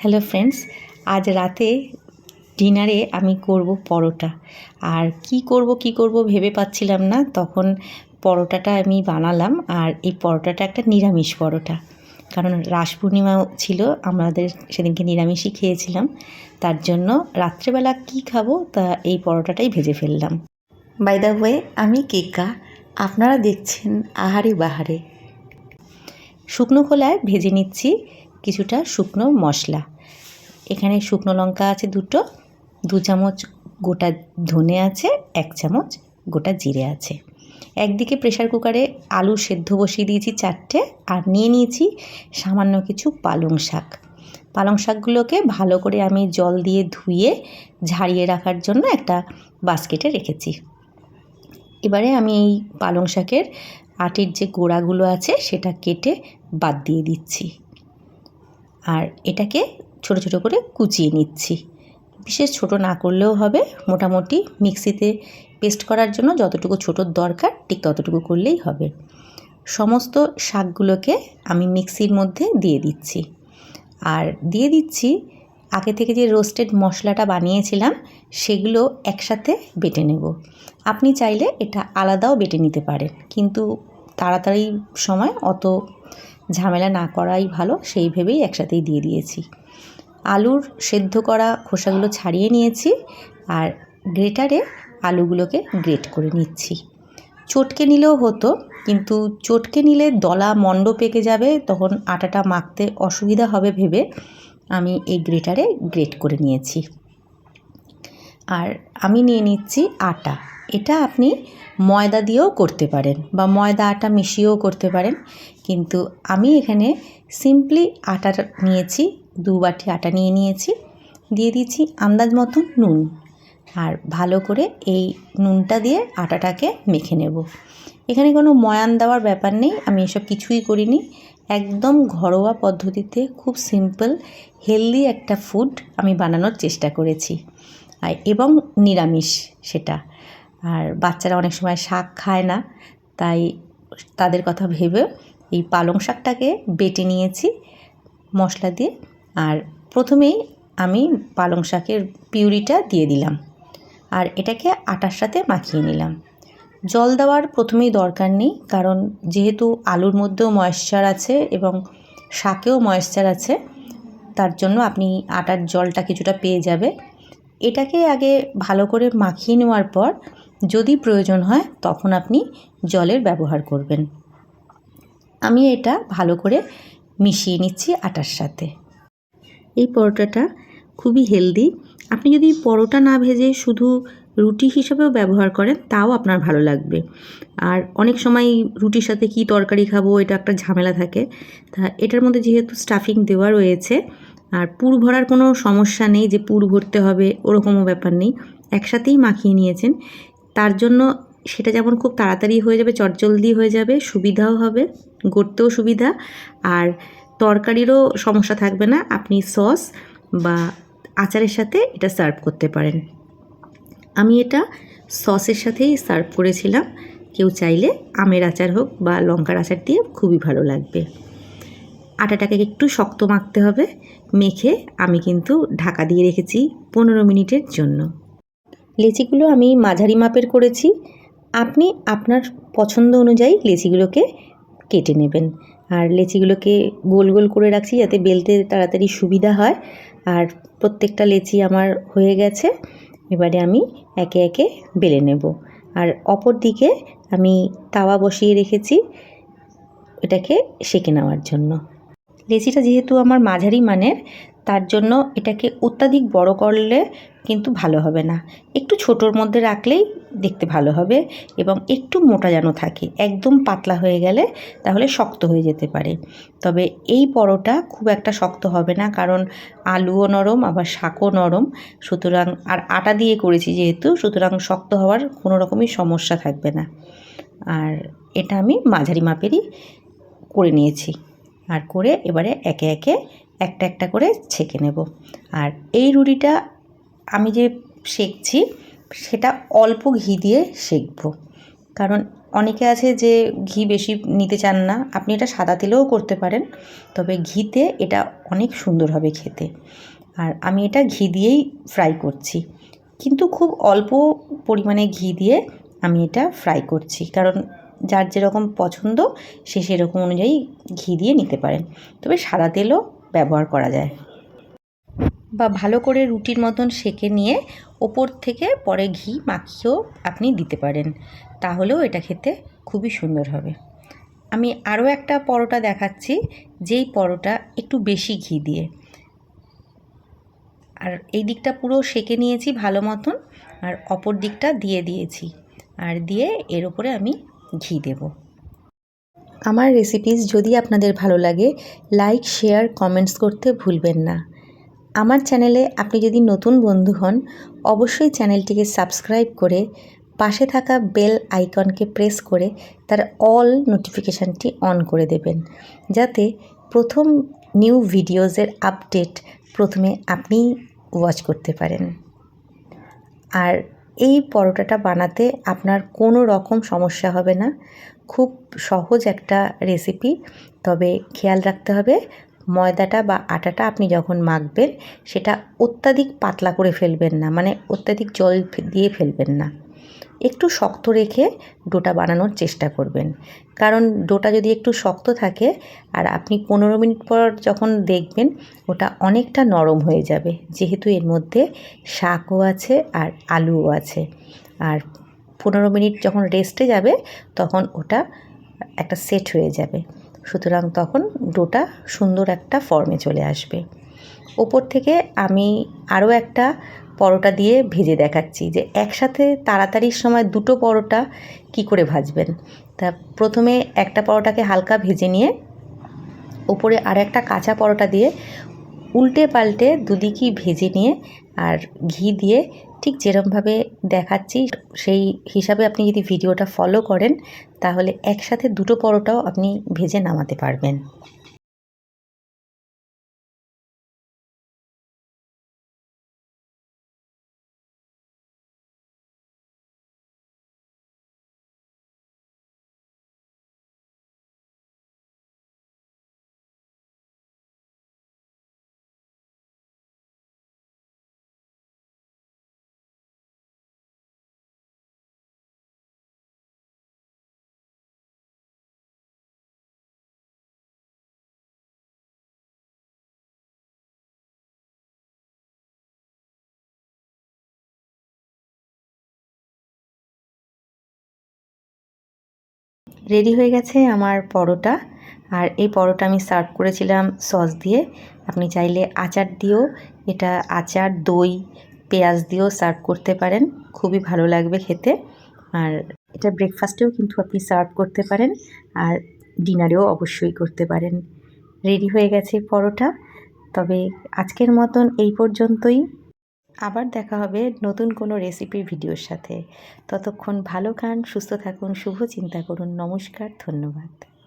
Hello friends আজ রাতে ডিনারে আমি করব পরোটা। আর কি করব কি করব ভেবে পাচ্ছিলাম না, তখন পরোটাটা আমি বানালাম আর এই পরোটাটা একটা নিরামিষ পরোটা। কারণ রাস পূর্ণিমাও ছিল, আমাদের সেদিনকে নিরামিষই খেয়েছিলাম। তার জন্য রাত্রেবেলা কি খাব, তা এই পরোটাটাই ভেজে ফেললাম। বাই দ্য ওয়ে আমি কেকা, আপনারা দেখছেন আহারে বাহারে। শুকনো খোলায় ভেজে নিচ্ছি। কিছুটা শুকনো মশলা। এখানে শুকনো লঙ্কা আছে দুটো, দু চামচ গোটা ধনে আছে, এক চামচ গোটা জিরে আছে। একদিকে প্রেশার কুকারে আলু সেদ্ধ বসিয়ে দিয়েছি চারটে আর নিয়ে নিয়েছি সামান্য কিছু পালং শাক। পালং শাকগুলোকে ভালো করে আমি জল দিয়ে ধুয়ে ঝাড়িয়ে রাখার জন্য একটা বাস্কেটে রেখেছি। এবারে আমি এই পালং শাকের আটির যে গোড়াগুলো আছে সেটা কেটে বাদ দিয়ে দিচ্ছি। আর এটাকে ছোট ছোট করে কুচিয়ে নিচ্ছি। বিশেষ ছোট না করলেও হবে। মোটামুটি মিক্সিতে পেস্ট করার জন্য যতটুকু ছোটোর দরকার, ঠিক ততটুকু করলেই হবে। সমস্ত শাকগুলোকে আমি মিক্সির মধ্যে দিয়ে দিচ্ছি। আর দিয়ে দিচ্ছি, আগে থেকে যে রোস্টেড মশলাটা বানিয়েছিলাম, সেগুলো একসাথে বেটে নেব। আপনি চাইলে এটা আলাদাও বেটে নিতে পারেন, কিন্তু তাড়াতাড়ি সময় অত ঝামেলা না করাই ভালো, সেই ভেবেই একসাথেই দিয়ে দিয়েছি। আলুর সেদ্ধ করা খোসাগুলো ছাড়িয়ে নিয়েছি আর গ্রেটারে আলুগুলোকে গ্রেট করে নিচ্ছি। চটকে নিলেও হতো, কিন্তু চটকে নিলে দলা মণ্ড পেকে যাবে, তখন আটাটা মাখতে অসুবিধা হবে ভেবে আমি এই গ্রেটারে গ্রেট করে নিয়েছি। আর আমি নিয়ে নিচ্ছি আটা। এটা আপনি ময়দা দিয়েও করতে পারেন বা ময়দা আটা মিশিয়েও করতে পারেন। কিন্তু আমি এখানে সিম্পলি আটা নিয়েছি, দু বাটি আটা নিয়ে নিয়েছি। দিয়ে দিচ্ছি আন্দাজ মতন নুন। আর ভালো করে এই নুনটা দিয়ে আটাটাকে মেখে নেব। এখানে কোনো ময়ান দেওয়ার ব্যাপার নেই, আমি এসব কিছুই করিনি। একদম ঘরোয়া পদ্ধতিতে খুব সিম্পল হেলদি একটা ফুড আমি বানানোর চেষ্টা করেছি। এবং নিরামিষ সেটা। আর বাচ্চারা অনেক সময় শাক খায় না, তাই তাদের কথা ভেবে এই পালং শাকটাকে বেটে নিয়েছি মশলা দিয়ে। আর প্রথমেই আমি পালং শাকের পিউরিটা দিয়ে দিলাম আর এটাকে আটার সাথে মাখিয়ে নিলাম। জল দেওয়ার প্রথমেই দরকার নেই, কারণ যেহেতু আলুর মধ্যেও ময়েশ্চার আছে এবং শাকেও ময়েশ্চার আছে, তার জন্য আপনি আটার জলটা কিছুটা পেয়ে যাবে। এটাকে আগে ভালো করে মাখিয়ে নেওয়ার পর যদি প্রয়োজন হয়, তখন আপনি জলের ব্যবহার করবেন। আমি এটা ভালো করে মিশিয়ে নিচ্ছি আটার সাথে। এই পরোটাটা খুবই হেলদি। আপনি যদি পরোটা না ভেজে শুধু রুটি হিসেবেও ব্যবহার করেন, তাও আপনার ভালো লাগবে। আর অনেক সময় রুটির সাথে কি তরকারি খাব, এটা একটা ঝামেলা থাকে। তা এটার মধ্যে যেহেতু স্টাফিং দেওয়া রয়েছে, আর পুর ভরার কোনো সমস্যা নেই যে পুর ভরতে হবে, ওরকমও ব্যাপার নেই। একসাথেই মাখিয়ে নিয়েছেন। তার জন্য সেটা যেমন খুব তাড়াতাড়ি হয়ে যাবে, চটজলদি হয়ে যাবে, সুবিধাও হবে, গড়তেও সুবিধা। আর তরকারিরও সমস্যা থাকবে না, আপনি সস বা আচারের সাথে এটা সার্ভ করতে পারেন। আমি এটা সসের সাথেই সার্ভ করেছিলাম। কেউ চাইলে আমের আচার হোক বা লঙ্কার আচার দিয়ে খুবই ভালো লাগবে। আটাটাকে একটু শক্ত মাখতে হবে, মেখে আমি কিন্তু ঢাকা দিয়ে রেখেছি পনেরো মিনিটের জন্য। লেচিগুলো আমি মাঝারি মাপের করেছি। আপনি আপনার পছন্দ অনুযায়ী লেচিগুলোকে কেটে নেবেন। আর লেচিগুলোকে গোল গোল করে রাখছি যাতে বেলতে তাড়াতাড়ি সুবিধা হয়। আর প্রত্যেকটা লেচি আমার হয়ে গেছে। এবারে আমি একে একে বেলে নেব। আর অপর দিকে আমি তাওয়া বসিয়ে রেখেছি এটাকে সেঁকে নেওয়ার জন্য। লেচিটা যেহেতু আমার মাঝারি মানের তার জন্য এটাকে অত্যাধিক বড় করলে কিন্তু ভালো হবে না। একটু ছোটোর মধ্যে রাখলেই দেখতে ভালো হবে এবং একটু মোটা যেন থাকে, একদম পাতলা হয়ে গেলে তাহলে শক্ত হয়ে যেতে পারে। তবে এই পরোটা খুব একটা শক্ত হবে না, কারণ আলুও নরম, আবার শাকও নরম। সুতরাং, আর আটা দিয়ে করেছি যেহেতু, সুতরাং শক্ত হওয়ার কোনো রকমই সমস্যা থাকবে না। আর এটা আমি মাঝারি মাপেরই করে নিয়েছি। আর করে এবারে একে একে একটা একটা করে ছেঁকে নেব। আর এই রুটিটা আমি যে সেঁকছি সেটা অল্প ঘি দিয়ে সেঁকব কারণ অনেকে আছে যে ঘি বেশি নিতে চান না, আপনি এটা সাদা তেলেও করতে পারেন, তবে ঘিতে এটা অনেক সুন্দর হবে খেতে। আর আমি এটা ঘি দিয়েই ফ্রাই করছি। কিন্তু খুব অল্প পরিমাণে ঘি দিয়ে আমি এটা ফ্রাই করছি। কারণ যার যেরকম পছন্দ, সে সেরকম অনুযায়ী ঘি দিয়ে নিতে পারেন। তবে সাদা তেলও ব্যবহার করা যায়। বা ভালো করে রুটির মতন সেকে নিয়ে ওপর থেকে পরে ঘি মাখিয়েও আপনি দিতে পারেন। তাহলেও এটা খেতে খুবই সুন্দর হবে। আমি আরও একটা পরোটা দেখাচ্ছি, যেই পরোটা একটু বেশি ঘি দিয়ে। আর এই দিকটা পুরো সেকে নিয়েছি ভালো মতন, আর অপর দিকটা দিয়ে দিয়েছি। আর দিয়ে এর উপরে আমি ঘি দেব। আমার রেসিপিস যদি আপনাদের ভালো লাগে লাইক শেয়ার কমেন্টস করতে ভুলবেন না। আমার চ্যানেলে আপনি যদি নতুন বন্ধু হন, অবশ্যই চ্যানেলটিকে সাবস্ক্রাইব করে পাশে থাকা বেল আইকনকে প্রেস করে তার অল নোটিফিকেশানটি অন করে দেবেন। যাতে প্রথম নিউ ভিডিওজের আপডেট প্রথমে আপনি ওয়াচ করতে পারেন। আর এই পরোটাটা বানাতে আপনার কোনো রকম সমস্যা হবে না। খুব সহজ একটা রেসিপি তবে খেয়াল রাখতে হবে, ময়দাটা বা আটাটা আপনি যখন মাখবেন, সেটা অত্যাধিক পাতলা করে ফেলবেন না। মানে অত্যাধিক জল দিয়ে ফেলবেন না। একটু শক্ত রেখে ডোটা বানানোর চেষ্টা করবেন। কারণ ডোটা যদি একটু শক্ত থাকে আর আপনি পনেরো মিনিট পর যখন দেখবেন ওটা অনেকটা নরম হয়ে যাবে, যেহেতু এর মধ্যে শাকও আছে আর আলুও আছে। আর পনেরো মিনিট যখন রেস্টে যাবে তখন ওটা একটা সেট হয়ে যাবে। সুতরাং তখন ডোটা সুন্দর একটা ফর্মে চলে আসবে। ওপর থেকে আমি আরও একটা পরোটা দিয়ে ভেজে দেখাচ্ছি যে একসাথে তাড়াতাড়ির সময় দুটো পরোটা কি করে ভাজবেন। তা প্রথমে একটা পরোটাকে হালকা ভেজে নিয়ে ওপরে আর একটা কাঁচা পরোটা দিয়ে উল্টে পাল্টে দুদিকই ভেজে নিয়ে আর ঘি দিয়ে ঠিক যেরমভাবে দেখাচ্ছি সেই হিসাবে আপনি যদি ভিডিওটা ফলো করেন, তাহলে একসাথে দুটো পরোটাও আপনি ভেজে নামাতে পারবেন। রেডি হয়ে গেছে আমার পরোটা। আর এই পরোটা আমি সার্ভ করেছিলাম সস দিয়ে। আপনি চাইলে আচার দিয়েও এটা আচার, দই, পেঁয়াজ দিয়েও সার্ভ করতে পারেন। খুবই ভালো লাগবে খেতে। আর এটা ব্রেকফাস্টেও কিন্তু আপনি সার্ভ করতে পারেন আর ডিনারেও অবশ্যই করতে পারেন। রেডি হয়ে গেছে পরোটা। তবে আজকের মতন এই পর্যন্তই। আবার দেখা হবে নতুন কোনো রেসিপির ভিডিওর সাথে। ততক্ষণ ভালো খান, সুস্থ থাকুন, শুভ চিন্তা করুন। নমস্কার, ধন্যবাদ।